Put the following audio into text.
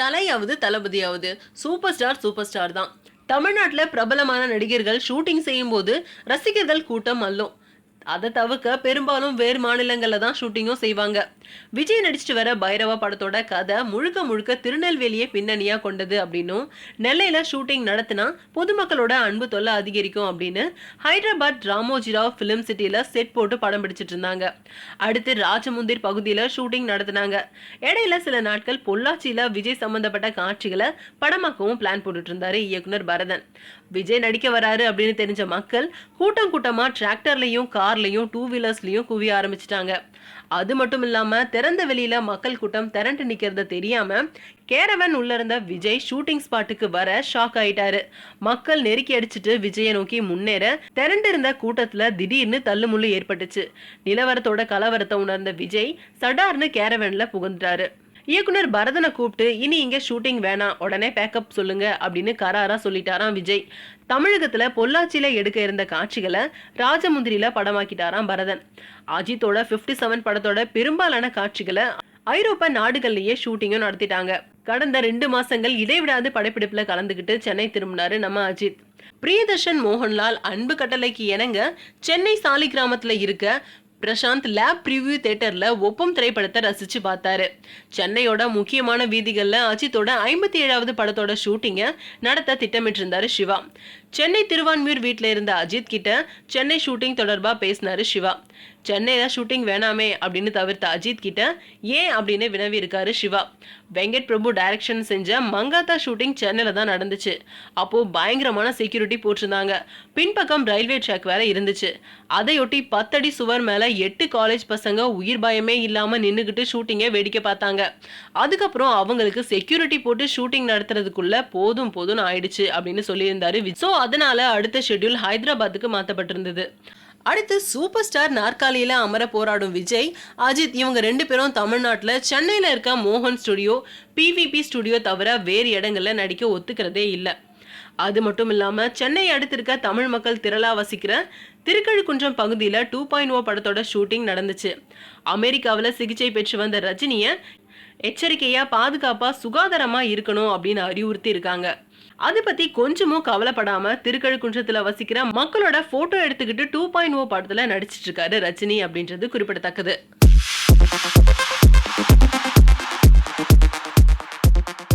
தலையாவது தளபதியாவது. Super star super star தான். தமிழ்நாட்டில் பிரபலமான நடிகர்கள் ஷூட்டிங் செய்யும்போது ரசிகர்கள் கூட்டம் அல்லும். அதை தவிர்க்க பெரும்பாலும் வேறு மாநிலங்களில் தான் ஷூட்டிங்கும் செய்வாங்க. விஜய் நடிச்சிட்டு வர பைரவா படத்தோட கதை முழுக்க முழுக்க திருநெல்வேலியை பின்னணியா கொண்டது அப்படின்னும் நெல்லையில ஷூட்டிங் நடத்தினா பொதுமக்களோட அன்பு தொல்லை அதிகரிக்கும் அப்படின்னு ஹைதராபாத் ராமோஜிராவ் ஃபிலிம் சிட்டியில செட் போட்டு படம் பிடிச்சிட்டு இருந்தாங்க. அடுத்து ராஜமுந்திர் பகுதியில ஷூட்டிங் நடத்தினாங்க. இடையில சில நாட்கள் பொள்ளாச்சியில விஜய் சம்பந்தப்பட்ட காட்சிகளை படமாக்கவும் பிளான் போட்டுட்டு இருந்தாரு இயக்குனர் பரதன். விஜய் நடிக்க வராரு அப்படின்னு தெரிஞ்ச மக்கள் கூட்டம் கூட்டமா டிராக்டர்லயும் கார்லயும் டூ வீலர்ஸ்லயும் குவிய ஆரம்பிச்சிட்டாங்க. அது மட்டும் இல்லாமல் திறந்த வெளியில் மக்கள் கூட்டம் திரண்டு நிற்கிறத தெரியாமல் கேரவன் உள்ள இருந்த விஜய் ஷூட்டிங் ஸ்பாட்டுக்கு வர ஷாக் ஆயிட்டாரு. மக்கள் நெருக்கி அடிச்சுட்டு விஜயை நோக்கி முன்னேற திரண்டிருந்த கூட்டத்துல திடீர்னு தள்ளுமுள்ளு ஏற்பட்டுச்சு. நிலவரத்தோட கலவரத்தை உணர்ந்த விஜய் சடார்னு கேரவன்ல புகுந்துட்டாரு. இயக்குனர் பரதனை கூப்பிட்டு இனி இங்க ஷூட்டிங் வேணாம் உடனே பேக்கப் சொல்லுங்க அப்படின்னு கராரா சொல்லிட்டாராம் விஜய். தமிழகத்துல பொள்ளாச்சியில எடுக்க இருந்த காட்சிகளை ராஜமுந்திரியில் படமாக்கிட்டாராம் பரதன். அஜித்தோட 57 செவன் படத்தோட பெரும்பாலான காட்சிகளை ஐரோப்பா நாடுகள்லயே ஷூட்டிங்கும் நடத்திட்டாங்க. கடந்த ரெண்டு மாசங்கள் இடைவிடாது படப்பிடிப்பில் கலந்துக்கிட்டு சென்னை திரும்பினாரு நம்ம அஜித். பிரியதர்ஷன் மோகன்லால் அன்பு கட்டளைக்கு இணங்க சென்னை சாலி கிராமத்தில் இருக்க பிரசாந்த் லேப் ப்ரிவ்யூ தேட்டரில் ஒப்பம் திரைப்படத்தை ரசிச்சு பார்த்தாரு. சென்னையோட முக்கியமான வீதிகள்ல அஜித்தோட ஐம்பத்தி ஏழாவது படத்தோட ஷூட்டிங்கை நடத்த திட்டமிட்டு இருந்தாரு சிவா. சென்னை திருவான்மியூர் வீட்டில் இருந்த அஜித் கிட்ட சென்னை ஷூட்டிங் தொடர்பா பேசினாரு சிவா. சென்னையில் ஷூட்டிங் வேணாமே அப்படின்னு தவிர்த்த அஜித் கிட்ட ஏன் அப்படின்னு வினவி இருக்காரு சிவா. வெங்கட் பிரபு டைரக்ஷன் செஞ்ச மங்காத்தா ஷூட்டிங் சென்னையில் தான் நடந்துச்சு. அப்போ பயங்கரமான செக்யூரிட்டி போட்டிருந்தாங்க. பின்பக்கம் ரயில்வே ட்ராக் வேற இருந்துச்சு. அதையொட்டி பத்தடி சுவர் மேல எட்டு காலேஜ் பசங்க உயிர் பயமே இல்லாம நின்றுக்கிட்டு ஷூட்டிங்கை வேடிக்கை பார்த்தாங்க. அதுக்கப்புறம் அவங்களுக்கு செக்யூரிட்டி போட்டு ஷூட்டிங் நடத்துறதுக்குள்ள போதும் போதும்னு ஆயிடுச்சு அப்படின்னு சொல்லியிருந்தாரு ஸோ அதனால அடுத்த ஷெட்யூல் ஹைதராபாத்துக்கு மாற்றப்பட்டிருந்தது அடுத்து சூப்பர் ஸ்டார் நாற்காலியில் அமர போராடும் விஜய் அஜித் இவங்க ரெண்டு பேரும் தமிழ்நாட்டில் சென்னையில் இருக்க மோகன் ஸ்டுடியோ பிவிபி ஸ்டுடியோ தவிர வேறு இடங்களில் நடிக்க ஒத்துக்கிறதே இல்லை. அது மட்டும் இல்லாமல் சென்னை அடுத்து இருக்க தமிழ் மக்கள் திரளா வசிக்கிற திருக்கழுக்குன்றம் பகுதியில் டூ பாயிண்ட் ஓ oh படத்தோட ஷூட்டிங் நடந்துச்சு. அமெரிக்காவில் சிகிச்சை பெற்று வந்த ரஜினியை எச்சரிக்கையாக பாதுகாப்பாக சுகாதாரமாக இருக்கணும் அப்படின்னு அறிவுறுத்தி இருக்காங்க. அதை பத்தி கொஞ்சமும் கவலைப்படாம திருக்கழுக்குன்றத்துல வசிக்கிற மக்களோட போட்டோ எடுத்துக்கிட்டு டூ oh பாயிண்ட் ஓ படத்துல நடிச்சிட்டு இருக்காரு ரஜினி அப்படின்றது குறிப்பிடத்தக்கது.